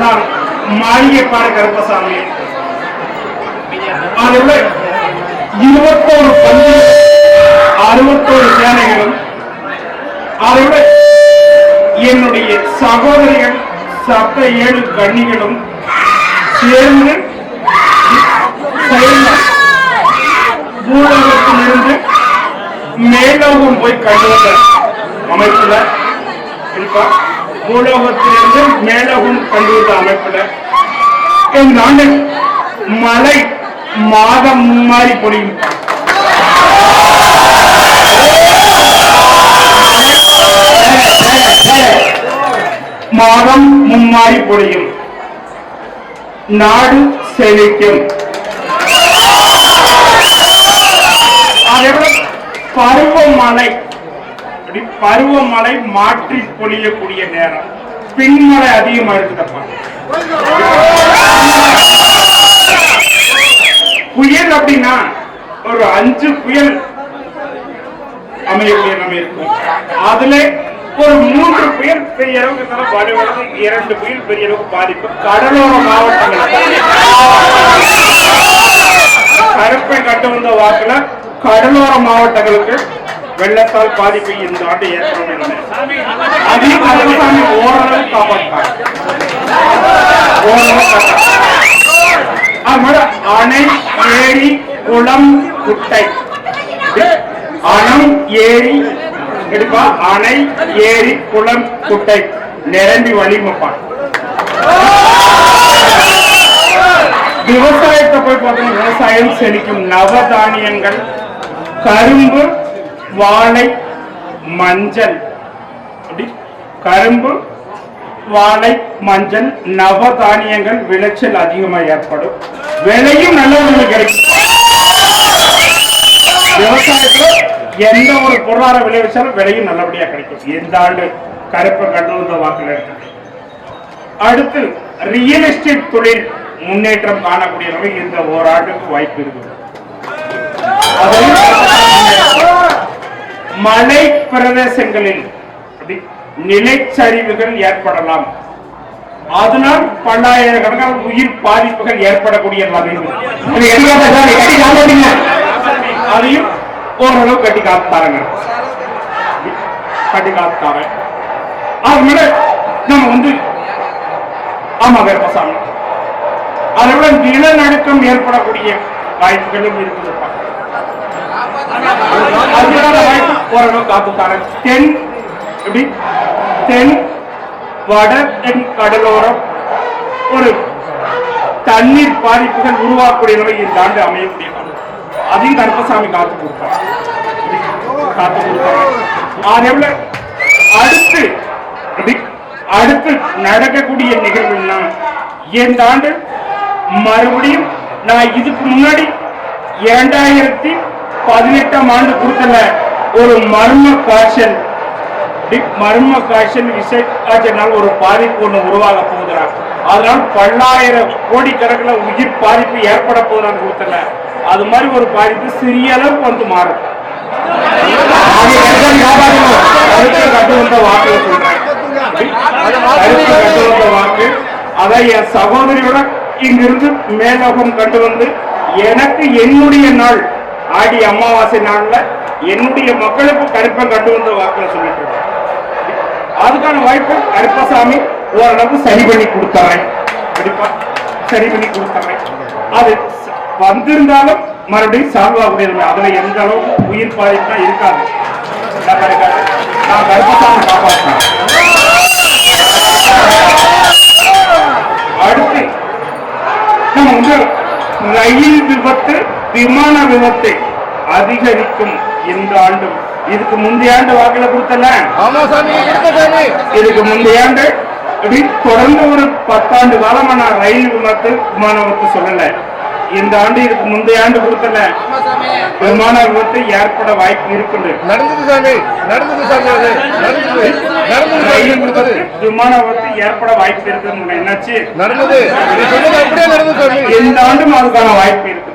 நான் மாளிகைப்பாடு கருப்பசாமி. அதோட இருபத்தோரு பள்ளி அறுபத்தோரு சேனைகளும் அதோட என்னுடைய சகோதரிகள் சட்ட ஏழு கண்ணிகளும் சேர்ந்து செயல்பட பூலோகத்திலிருந்து மேலோகம் போய் கண்டு வந்த அமைப்புல இருப்பா பூலோகத்திலிருந்து மேலோகம் கொண்டு வந்த அமைப்புல. இந்த ஆண்டு மழை மாதம் மாறி பொழியும். மாதம் மும்மாறி பொழியும். நாடு செழிக்கும் அதேபோல பருவமழை பருவமழை மாற்றி பொழியக்கூடிய நேரம். பின்மழை அதிகமா இருக்குதப்பா புயல் அப்படின்னா ஒரு அஞ்சு புயல் அமையக்கூடிய நம்ம இருக்கும். அதுல ஒரு மூன்று புயல் பெரிய அளவுக்கு தர வலுவளவு இரண்டு புயல் பெரிய அளவுக்கு பாதிப்பு. கடலோர மாவட்டங்கள் கருப்பை கட்டு வந்த வாக்குல கடலோர மாவட்டங்களுக்கு வெள்ளத்தால் பாதிப்பு இந்த ஆண்டு ஏற்படும் அதையும் கருப்பசாமி ஓரளவு மாதிரி அணை ஏரி குளம் குட்டை. அணம் ஏரி எடுப்பா. அணை ஏரி குளம் குட்டை. நிரம்பி வழிமப்பான் விவசாயத்தை போய் பார்த்தோம் விவசாயம் செழிக்கும் நவதானியங்கள். கரும்பு வாழை மஞ்சள். அப்படி கரும்பு வாழை மஞ்சள் நவதானியங்கள் விளைச்சல் அதிகமா ஏற்படும். விலையும் நல்ல விலை கிடைக்கும். விவசாயத்துல எந்த ஒரு பொருளாதார விளைவிச்சாலும் விலையும் நல்லபடியா கிடைக்கும். எந்த ஆண்டு கருப்பை கண்டு வாக்குல இருக்கு அடுத்து ரியல் எஸ்டேட் தொழில் முன்னேற்றம் காணக்கூடியவர்கள் இந்த ஓராண்டுக்கு வாய்ப்பு இருக்குது. அதையும் மலை பிரதேசங்களில் நிலைச்சரிவுகள் ஏற்படலாம். அதனால் பல்லாயிரக்கணக்கான உயிர் பாதிப்புகள் ஏற்படக்கூடிய அதையும் ஓரளவு கட்டி காத்தாருங்க கட்டி காத்தாங்க அதனால நம்ம வந்து ஆமா வேப்பசாமி அதை விட நிலநடுக்கம் ஏற்படக்கூடிய வாய்ப்புகளும் இருக்குது. அதனால வாய்ப்பு. ஓரளவு காத்துத்தாங்க தென் எப்படி? தென் வட தென் கடலோரம். ஒரு தண்ணீர் பாதிப்புகள் உருவாக்கக்கூடிய இந்த ஆண்டு அமைய முடியும். அதையும் கருப்பசாமி காத்து கொடுத்தார் காத்து கொடுத்தார் அதேபோல அடுத்து எப்படி? அடுத்து நடக்கக்கூடிய நிகழ்வுன்னா இந்த ஆண்டு மறுபடியும் நான் இதுக்கு முன்னாடி இரண்டாயிரத்தி பதினெட்டாம் ஆண்டு கொடுத்தல ஒரு மர்ம காய்ச்சல் மர்ம காய்ச்சல் விசை காய்ச்சல்னால் ஒரு பாதிப்பு ஒண்ணு உருவாக போகுதுறாங்க அதனால் பல்லாயிரம் கோடிக்கணக்கில் உயிர் பாதிப்பு ஏற்பட போகுதுன்னு கொடுத்தல. அது மாதிரி ஒரு பாதிப்பு சிறிய அளவுக்கு வந்து மாறும். வந்த கட்டு வந்த வாக்கு அதான் என் சகோதரியோட இங்கிருந்து மேலோகம் கண்டு வந்து எனக்கு என்னுடைய நாள் ஆடி அமாவாசை நாள்ல என்னுடைய மக்களுக்கு கருப்பை கண்டு வந்த வாக்குல சொல்லிட்டு இருக்கேன். அதுக்கான வாய்ப்பு கருப்பசாமி ஓரளவுக்கு சரி பண்ணி கொடுத்துறேன் கண்டிப்பா சரி பண்ணி கொடுத்துறேன் அது வந்திருந்தாலும் மறுபடியும் சால்வ் ஆகுது அதுல எந்த அளவுக்கு உயிர் பாதிப்பா இருக்காது. நான் கருப்பசாமி காப்பாற்றுறேன் அடுத்து நம்ம ரயில் விபத்து விமான விபத்தை அதிகரிக்கும் இந்த ஆண்டு இதுக்கு முந்தைய ஆண்டு வாக்குல கொடுத்தல இதுக்கு முந்தைய ஆண்டு தொடர்ந்து ஒரு பத்தாண்டு காலமா நான் ரயில் விபத்து விமான விபத்து சொல்லல. இந்த ஆண்டு இதுக்கு முந்தைய ஆண்டு கொடுத்தல விமான விபத்து ஏற்பட வாய்ப்பு இருக்குது விமான விபத்து ஏற்பட வாய்ப்பு இருக்குன்னு என்னாச்சு நடந்தது. இந்த ஆண்டும் அதுக்கான வாய்ப்பு இருக்கு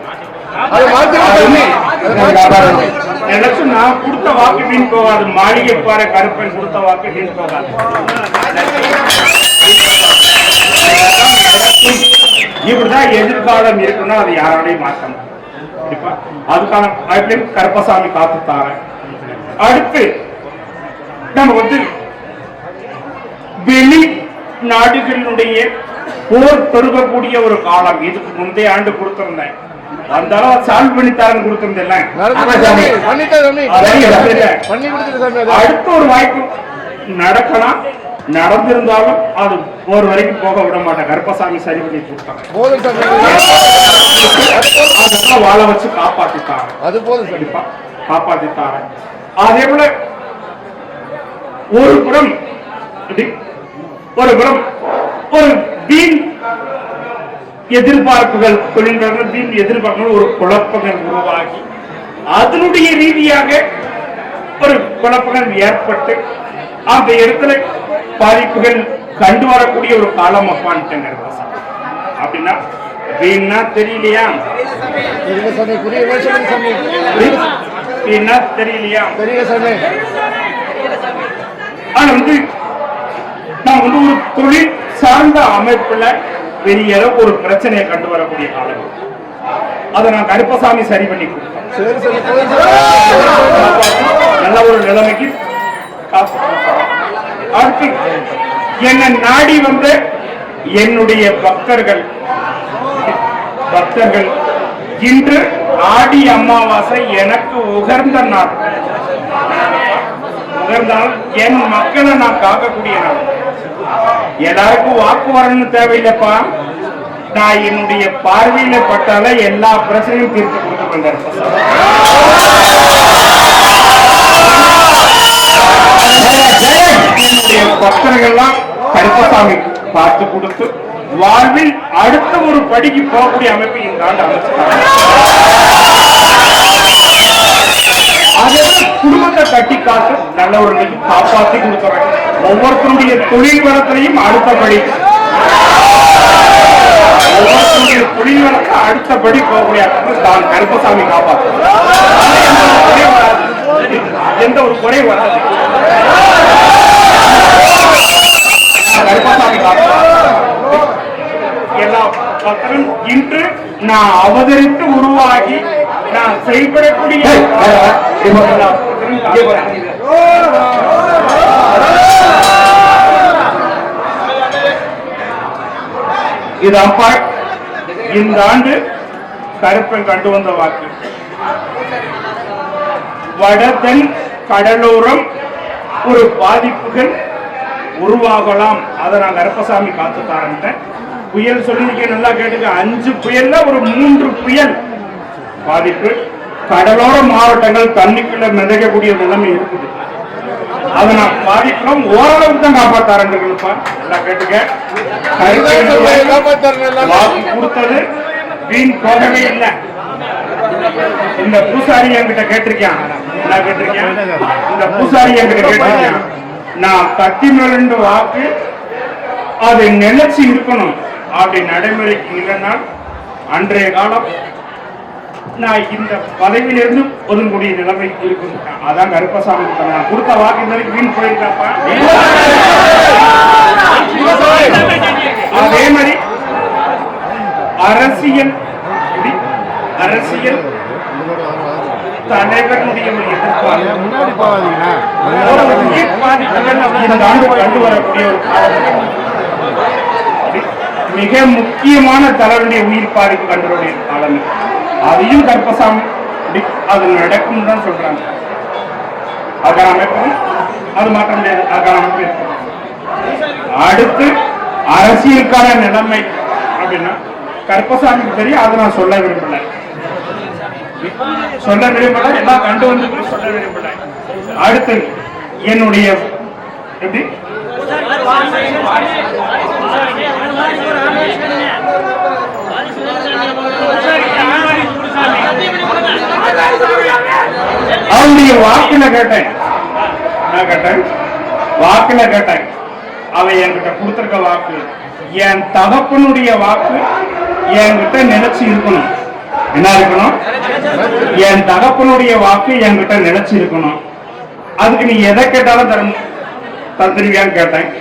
எனக்கு நான் கொடுத்த வாக்கு வீண் போகாது. மாளிகை பாறை கருப்பன் கொடுத்த வாக்கு வீண் போகாது. இப்படிதான் எதிர்காலம் இருக்குன்னா அது யாராலையும் மாற்ற முடியாது. கண்டிப்பா. அதுக்கான வாய்ப்பையும் கருப்பசாமி காத்துத்தார அடுத்து நம்ம வந்து வெளி நாடுகளினுடைய போர் பெருகக்கூடிய ஒரு காலம். இதுக்கு முந்தைய ஆண்டு கொடுத்திருந்தேன். அந்த அளவு சால்வ் பண்ணி தரேன் கொடுத்திருந்தேன் அடுத்த ஒரு வாய்ப்பு நடக்கலாம். நடந்திருந்தாலும் அது போர் வரைக்கும் போக விட மாட்டேன். கருப்பசாமி சரி பண்ணி கொடுத்தாங்க. வாழ வச்சு காப்பாத்திட்டாங்க அது போதும் கண்டிப்பா காப்பாத்திட்டாங்க அதே போல ஒரு புறம் ஒரு புறம் ஒரு வீண் எதிர்பார்ப்புகள் தொழில் வீண் எதிர்பார்ப்புகள் ஒரு குழப்பங்கள் உருவாகி அதனுடைய ரீதியாக ஒரு குழப்பங்கள் ஏற்பட்டு அந்த இடத்துல பாதிப்புகள் கண்டு வரக்கூடிய ஒரு காலம் அப்பான்ட்டுங்க அப்படின்னா தெரியலையா? தெரியலையா? ஆனா வந்து நான் வந்து ஒரு தொழில் சார்ந்த அமைப்புல பெரிய அளவுக்கு ஒரு பிரச்சனையை கண்டு வரக்கூடிய காலம். அதை நான் கருப்பசாமி சரி பண்ணி நல்ல ஒரு நிலைமைக்கு என்னை நாடி வந்து என்னுடைய பக்தர்கள். பக்தர்கள் இன்று ஆடி அமாவாசை எனக்கு உகர்ந்த நாள். உகர்ந்தால் என் மக்களை நான் காக்கக்கூடிய நாள். எல்லாருக்கும் வாக்கு வரணும்னு தேவையில்லைப்பா. நான் என்னுடைய பார்வையில பட்டால எல்லா பிரச்சனையும் தீர்த்து கொடுத்து கொண்டிருப்பேன் என்னுடைய பக்தர்கள்லாம் கருப்பசாமி பார்த்து கொடுத்து வாழ்வில் அடுத்த ஒரு படிக்கு போகக்கூடிய அமைப்பு இந்த ஆண்டு அமைச்சிருக்காங்க அதே போல குடும்பத்தை கட்டி காத்து நல்ல ஒரு நிலைக்கு காப்பாத்தி கொடுக்குறாங்க ஒவ்வொருத்தருடைய தொழில் வளத்திலையும் அடுத்தபடி ஒவ்வொருத்தருடைய தொழில் வளத்தை அடுத்தபடி போகக்கூடிய அமைப்பு தான் கருப்பசாமி காப்பாற்று எந்த ஒரு குறை வராது. கருப்பசாமி காப்பாற்று எல்லா பக்தரும் இன்று நான் அவதரித்து உருவாகி நான் செயல்படக்கூடிய இது அப்பா இந்த ஆண்டு கருப்பன் கண்டு வந்த வாக்கு. வடதன் கடலோரம் ஒரு பாதிப்புகள் உருவாகலாம். அதை நான் கருப்பசாமி காத்து தாரன்ட்டேன் புயல் சொல்லியிருக்கேன் நல்லா கேட்டுக்க. அஞ்சு புயல்ல ஒரு மூன்று புயல் பாதிப்பு. கடலோர மாவட்டங்கள் தண்ணிக்குள்ள மிதக்கக்கூடிய நிலைமை இருக்குது. அதை நான் பாதிக்கிறோம். ஓரளவுக்கு தான் காப்பாத்தாரன்ப்பா நல்லா கேட்டுக்க. கொடுத்தது வீண் போகவே இல்லை. இந்த பூசாரி என்கிட்ட கேட்டிருக்கேன். நான் கேட்டிருக்கேன். இந்த பூசாரி என்கிட்ட கேட்டிருக்கேன். நான் கத்தி மிரண்டு வாக்கு அது நிலைச்சு இருக்கணும் அப்படி நடைமுறைக்கு இல்லைனால் அன்றைய காலம் நான் இந்த பதவியிலிருந்து ஒதுங்கக்கூடிய நிலைமை இருக்கும். அதான் கருப்பசாமி நான் கொடுத்த வாக்கு இந்த வரைக்கும் வீண் போயிருக்காப்பா? அதே மாதிரி அரசியல் அரசியல் தலைவர்களுடைய ஒரு மிக முக்கியமான தலைவருடைய உயிர்ப்பாடு பாதிப்பு காலம் அதையும் கற்பசாமி அது நடக்கும் தான் சொல்றாங்க. அகார அமைப்பும் அது மாற்ற முடியாது. அகார அமைப்பு அடுத்து அரசியலுக்கான நிலைமை அப்படின்னா கற்பசாமிக்கு தெரியும். அதை நான் சொல்ல விரும்பல. சொல்ல விரும்பல. எல்லாம் கண்டு வந்து சொல்ல விரும்பல. அடுத்து என்னுடைய எப்படி? அவனுடைய வாக்குல கேட்டேன். நான் கேட்டேன்? வாக்குல கேட்டேன். அவன் என்கிட்ட கொடுத்திருக்க வாக்கு என் தகப்பனுடைய வாக்கு என்கிட்ட நிலைச்சு இருக்கணும். என்ன இருக்கணும்? என் தகப்பனுடைய வாக்கு என்கிட்ட நினைச்சு இருக்கணும். அதுக்கு நீ எதை கேட்டாலும் தரணும் தந்துருவியான்னு கேட்டேன்.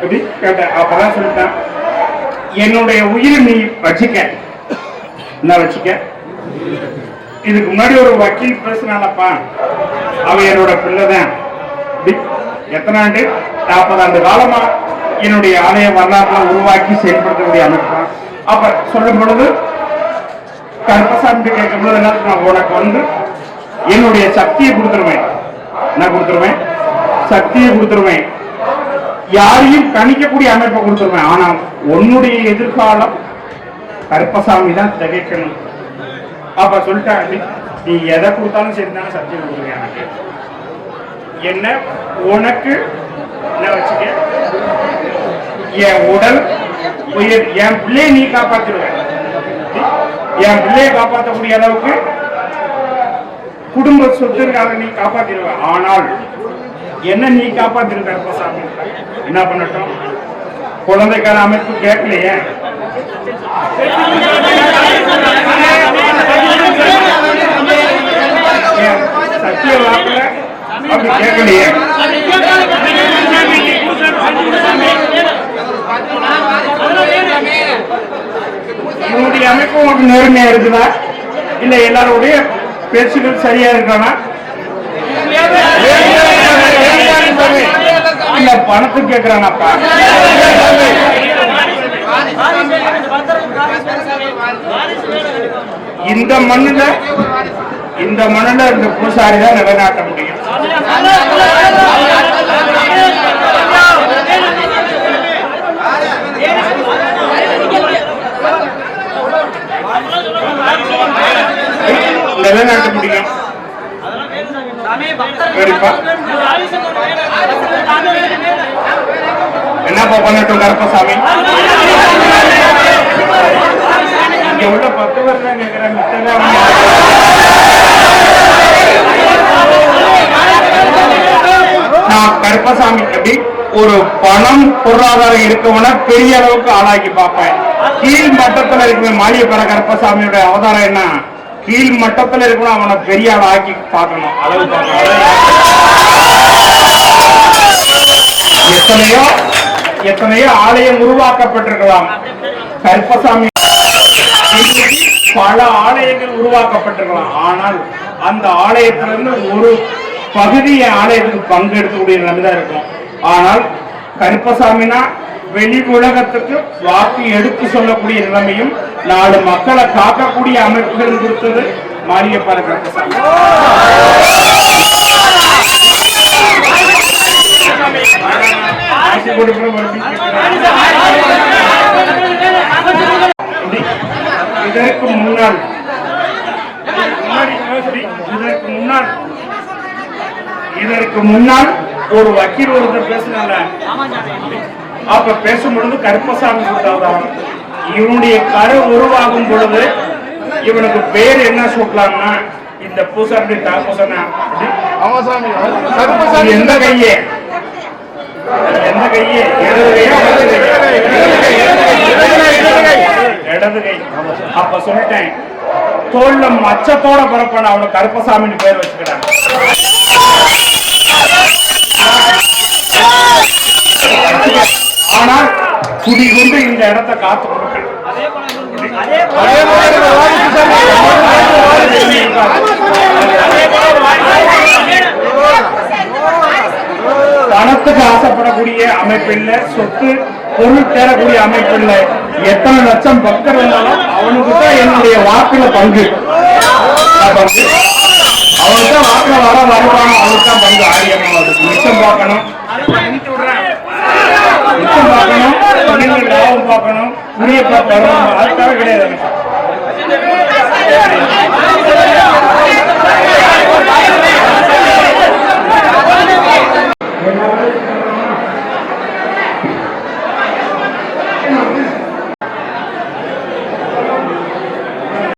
எப்படி? கேட்டேன். அப்பதான் சொல்லிட்டேன். என்னுடைய உயிரை நீ வச்சுக்க. என்ன வச்சுக்க? இதுக்கு முன்னாடி ஒரு வக்கீல் பேசினாலப்பா. அவன் என்னோட பிள்ளைதான். தான் எத்தனை ஆண்டு? நாற்பது ஆண்டு காலமா என்னுடைய ஆலய வரலாறுல உருவாக்கி செயல்படுத்தக்கூடிய அமைப்பு. தான். அப்ப சொல்லும் பொழுது கருப்பசாமி கேட்கும்போது என்ன நான் உனக்கு வந்து என்னுடைய சக்தியை கொடுத்துருவேன். நான் கொடுத்துருவேன்? சக்தியை கொடுத்துருவேன். யாரையும் கணிக்கக்கூடிய அமைப்பை கொடுத்துருவேன். ஆனா உன்னுடைய எதிர்காலம் கருப்பசாமி தான் திகைக்கணும். அப்ப சொல்லிட்டாங்க நீ எதை கொடுத்தாலும் சரி தானே சப்ஜெக்ட் கொடுக்குறேன் எனக்கு. என்ன உனக்கு என்ன வச்சுக்க? என் உடல் உயிர் என் பிள்ளையை நீ காப்பாத்திடுவ என் பிள்ளையை காப்பாற்றக்கூடிய அளவுக்கு குடும்ப சொத்துக்காக நீ காப்பாத்திடுவ ஆனால் என்ன நீ காப்பாத்திருக்க கருப்பசாமி என்ன பண்ணட்டும்? குழந்தைக்கான அமைப்பு கேட்கலையே ஏன் சத்திய வாக்குல அப்படி கேட்கலையே இவனுடைய அமைப்பு உனக்கு நேர்மையா இருக்குதா? இல்ல எல்லாருடைய பேச்சுகள் சரியா இருக்கானா? இல்ல பணத்துக்கு கேக்குறானப்பா? இந்த மண்ணுல இந்த மண்ணுல இந்த பூசாரி தான் நிலைநாட்ட முடியும். நிலைநாட்ட முடியும் சரிப்பா என்னப்பா பண்ணட்டும் கருப்பசாமி இங்க உள்ள பத்து வருஷம் கேட்கிறேன் நான் கருப்பசாமி எப்படி? ஒரு பணம் பொருளாதாரம் இருக்கவன பெரிய அளவுக்கு ஆளாக்கி பார்ப்பேன். கீழ் மட்டத்தில் இருக்கிற மாளிகைப்பட கருப்பசாமியோட அவதாரம் என்ன? கீழ் மட்டத்துல இருக்கணும் அவனை பெரிய ஆள் ஆக்கி பார்க்கணும். அளவு எத்தனையோ எத்தனையோ ஆலயம் உருவாக்கப்பட்டிருக்கலாம். கருப்பசாமி பல ஆலயங்கள் உருவாக்கப்பட்டிருக்கலாம். ஆனால் அந்த ஆலயத்திலிருந்து ஒரு பகுதி ஆலயத்துக்கு பங்கு எடுக்கக்கூடிய நிலைமைதான் இருக்கும். ஆனால் கருப்பசாமினா வெளி உலகத்துக்கு வாக்கு எடுத்து சொல்லக்கூடிய நிலைமையும் நாலு மக்களை காக்கக்கூடிய அமைப்புகள் கொடுத்தது மாரியப்பா கருப்பசாமி இதற்கு முன்னால். இதற்கு முன்னால். இதற்கு முன்னால் ஒரு வக்கீல் ஒருத்தர் பேசினால அப்ப பேசும் பொழுது கருப்பசாமி கொடுத்தவதான் இவனுடைய கரு உருவாகும் பொழுது இவனுக்கு பேர் என்ன சொல்லலாம்னா இந்த பூசாரி தாப்பூசனா எந்த கையே? எந்த கையே? இடது கை அப்ப சொல்லிட்டேன் தோல்ல மச்சத்தோட பிறப்பான அவனுக்கு கருப்பசாமின்னு பேர் வச்சுக்கிறாங்க. ஆனால் குடி கொண்டு இந்த இடத்தை காத்து கொடுக்கணும் பணத்துக்கு ஆசைப்படக்கூடிய அமைப்பு சொத்து பொருள் தேடக்கூடிய அமைப்பு எத்தனை லட்சம் பக்தர் இருந்தாலும் அவனுக்கு தான் என்னுடைய வாக்குல பங்கு. பங்கு அவனுக்கு தான் வாக்குல வர வருவானோ அவனுக்கு தான் பங்கு. ஆரியணும் அதுக்கு மிச்சம் பார்க்கணும். யுத்தம் பார்க்கணும் பெண்கள் பார்க்கணும் குடியப்பா பார்க்கணும் அதுக்காக கிடையாது